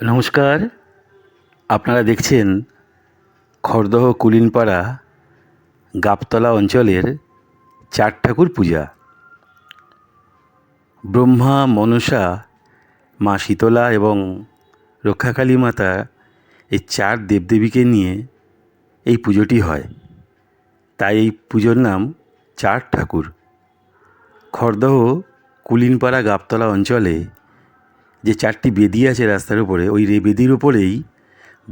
নমস্কার। আপনারা দেখছেন খড়দহ কুলিনপাড়া, গাবতলা অঞ্চলের চার ঠাকুর পূজা। ব্রহ্মা, মনসা, মা শীতলা এবং রক্ষাকালী মাতা এই চার দেবদেবীকে নিয়ে এই পুজোটি হয়। তাই এই পুজোর নাম চার ঠাকুর খড়দহ কুলিনপাড়া, গাবতলা অঞ্চলে যে চারটি বেদি আছে রাস্তার উপরে, ওই রে বেদির উপরেই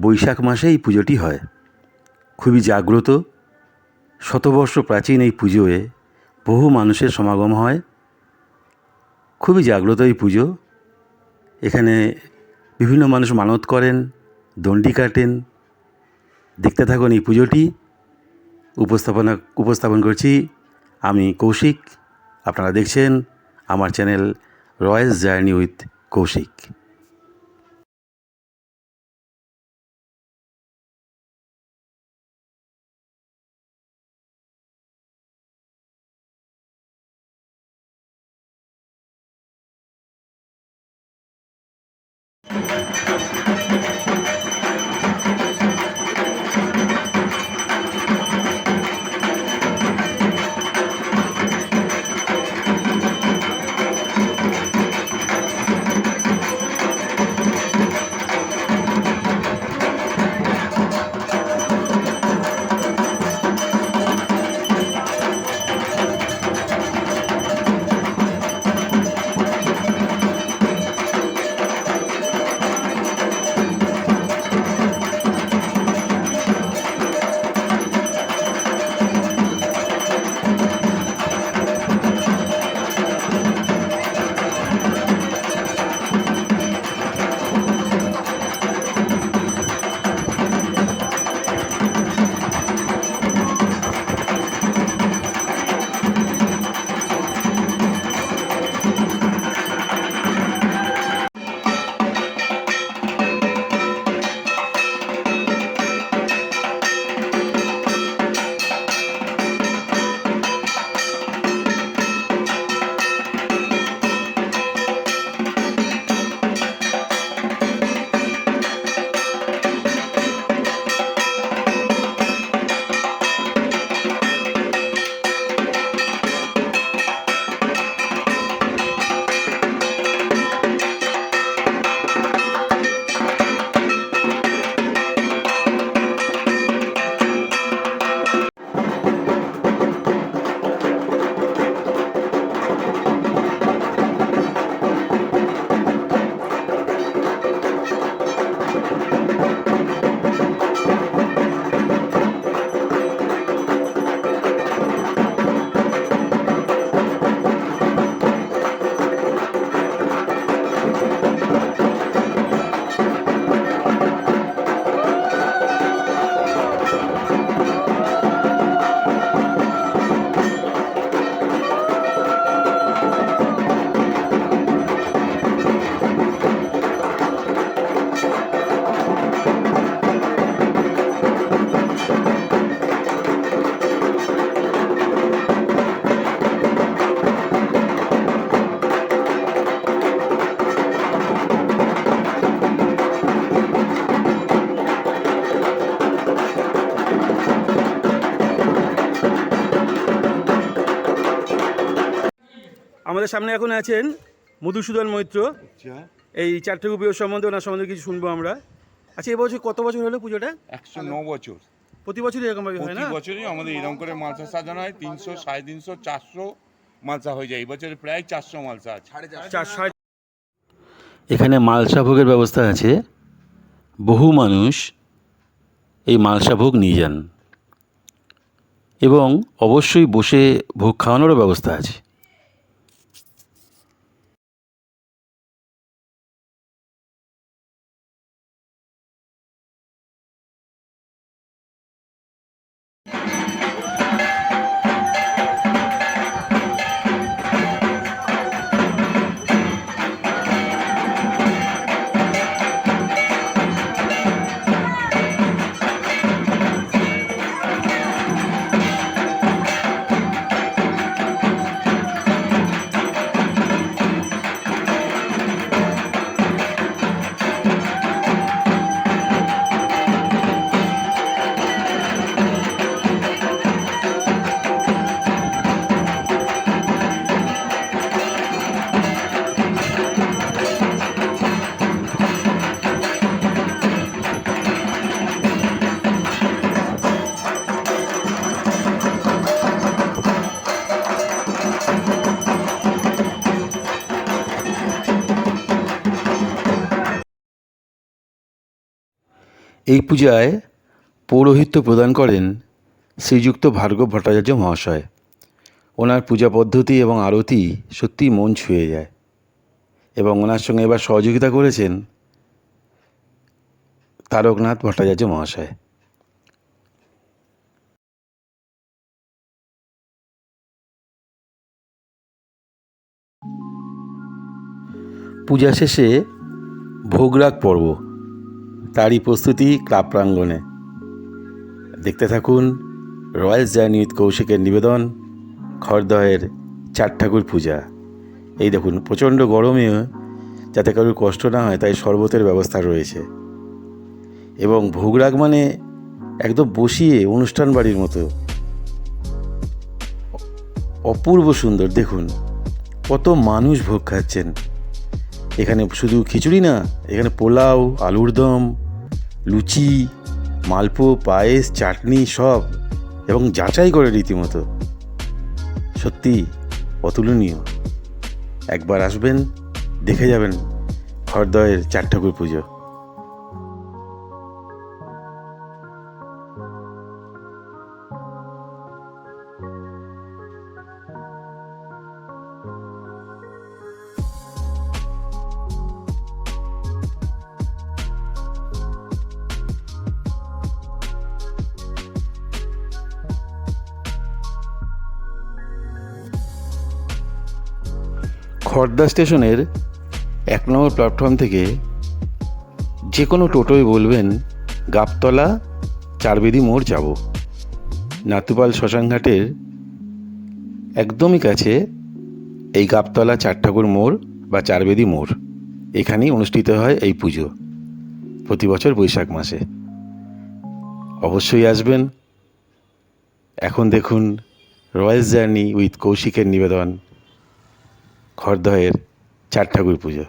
বৈশাখ মাসে এই পুজোটি হয়। খুবই জাগ্রত। শতবর্ষ প্রাচীন এই পুজোয় বহু মানুষের সমাগম হয়। খুবই জাগ্রত এই পুজো। এখানে বিভিন্ন মানুষ মানত করেন, দণ্ডি কাটেন। দেখতে থাকুন এই পুজোটি। উপস্থাপনা, উপস্থাপন করছি আমি কৌশিক। আপনারা দেখছেন আমার channel Roy's journey with Koushik. আমাদের সামনে এখন আছেন মধুসূদন মৈত্র। আচ্ছা। এই চারটে ঠাকুর সম্বন্ধে ওনার সম্বন্ধে কিছু শুনব আমরা। আচ্ছা এবছর কত বছর হলো পুজোটা? একশো ন বছর। প্রতি বছরই এরকমভাবে হয় প্রতি না? বছরই আমাদের এরকম করে মালসা সাজানো হয়। তিনশো সাড়ে তিনশো চারশো মালসা হয়ে যায়। এই বছরে প্রায় চারশো মালসা আছে। এখানে মালসা ভোগের ব্যবস্থা আছে। বহু মানুষ এই মালসা ভোগ নিয়ে যান। এবং অবশ্যই বসে ভোগ খাওয়ানোরও ব্যবস্থা আছে। এই পূজায় পৌরোহিত্য প্রদান করেন শ্রীযুক্ত ভার্গব ভট্টাচার্য মহাশয়। ওনার পূজা পদ্ধতি এবং আরতি সত্যিই মন ছুঁয়ে যায় এবং ওনার সঙ্গে এবার সহযোগিতা করেছেন তারকনাথ ভট্টাচার্য মহাশয়। পূজা শেষে ভোগরাগ পর্ব। তারই প্রস্তুতি ক্লাব প্রাঙ্গণে। দেখতে থাকুন রয়্যাল জার্নি উইথ কৌশিকের নিবেদন, খড়দহের চার ঠাকুর পূজা। এই দেখুন, প্রচণ্ড গরমে যাতে কারোর কষ্ট না হয়, তাই শরবতের ব্যবস্থা রয়েছে। এবং ভোগরাগ মানে একদম বসিয়ে অনুষ্ঠান বাড়ির মতো। অপূর্ব সুন্দর, দেখুন, কত মানুষ ভোগ খাচ্ছেন। এখানে শুধু খিচুড়ি না, এখানে পোলাও, আলুর দম লুচি, মালপো, পায়েস, চাটনি সব এবং যাচাই করে রীতিমতো। সত্যি অতুলনীয়। একবার আসবেন, দেখে যাবেন খড়দয়ের চার ঠাকুর পুজো। খড়দা স্টেশনের এক নম্বর প্ল্যাটফর্ম থেকে যে কোনো টোটোয় বলবেন, গাবতলা, চারবেদি মোড় যাব। নাতুপাল শ্মশানঘাটের একদমই কাছে এই গাবতলা চার ঠাকুর মোড় বা চারবেদি মোড়। এখানেই অনুষ্ঠিত হয় এই পুজো প্রতি বছর বৈশাখ মাসে। অবশ্যই আসবেন। এখন দেখুন, রয়্যাল জার্নি উইথ কৌশিকের নিবেদন। খড়দহের চার ঠাকুর পুজো।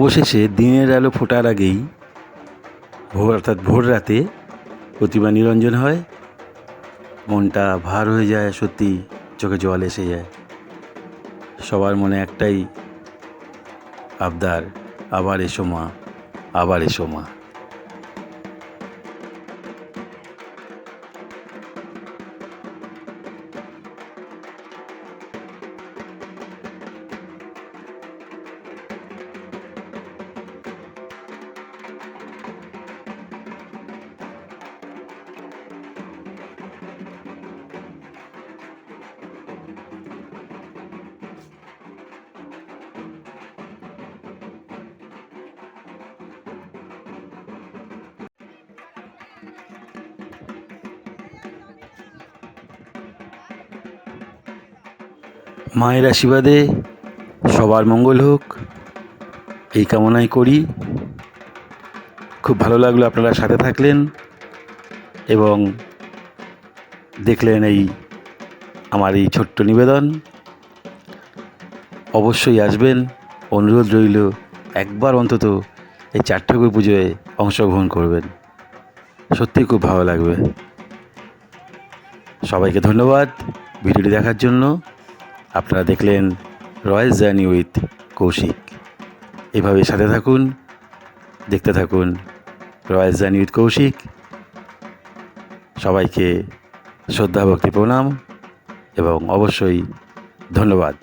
অবশেষে দিনের আলো ফোটার আগেই ভোর অর্থাৎ ভোর রাতে প্রতিমা নিরঞ্জন হয়। মনটা ভার হয়ে যায়, সত্যি চোখে জল এসে যায়। সবার মনে একটাই, আবদার, আবার এসো মা, আবার এসো মা। মায়ের আশীর্বাদে সবার মঙ্গল হোক। এই কামনাই করি। খুব ভালো লাগল আপনারা সাথে থাকলেন এবং দেখলেন এই আমার এই ছোট্ট নিবেদন। অবশ্যই আসবেন। অনুরোধ রইল, একবার অন্তত এই চার ঠাকুর পুজোয় অংশগ্রহণ করবেন। সত্যি খুব ভালো লাগবে। সবাইকে ধন্যবাদ ভিডিওটি দেখার জন্য। আপনারা দেখলেন রয়্যাল জার্নি উইথ কৌশিক। এভাবে সাথে থাকুন, দেখতে থাকুন রয়্যাল জার্নি উইথ কৌশিক। সবাইকে শ্রদ্ধাভক্তি প্রণাম এবং অবশ্যই ধন্যবাদ।